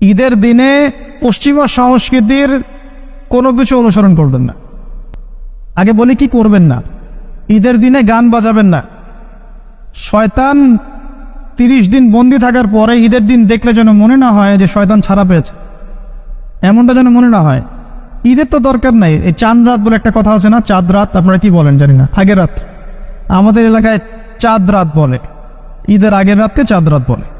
ঈদের দিনে পশ্চিমা সংস্কৃতির কোনো কিছু অনুসরণ করবেন না। আগে বলি কি করবেন না। ঈদের দিনে গান বাজাবেন না। শয়তান তিরিশ দিন বন্দি থাকার পরে ঈদের দিন দেখলে যেন মনে না হয় যে শয়তান ছাড়া পেয়েছে। এমনটা যেন মনে না হয়। ঈদের তো দরকার নাই। এই চাঁদ রাত বলে একটা কথা আছে না? চাঁদ রাত, আপনারা কি বলেন? জানি না। আগের রাত। আমাদের এলাকায় চাঁদ রাত বলে। ঈদের আগের রাতকে চাঁদ রাত বলে।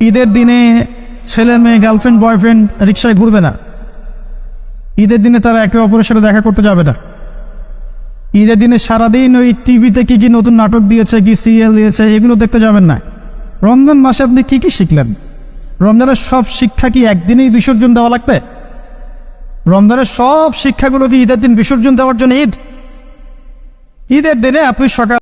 ঈদের দিনে ছেলে মেয়ে গার্লফ্রেন্ড বয়ফ্রেন্ড রিক্সায় ঘুরবে না। ঈদের দিনে তারা একে অপরের সাথে দেখা করতে যাবে না। ঈদের দিনে সারাদিন ওই টিভিতে কি কি নতুন নাটক দিয়েছে, কি সিরিয়াল দিয়েছে, এগুলো দেখতে যাবেন না। রমজান মাসে আপনি কি কি শিখলেন? রমজানের সব শিক্ষা কি একদিনেই বিসর্জন দেওয়া লাগবে? রমজানের সব শিক্ষাগুলো কি ঈদের দিন বিসর্জন দেওয়ার জন্য ঈদ? ঈদের দিনে আপনি সকাল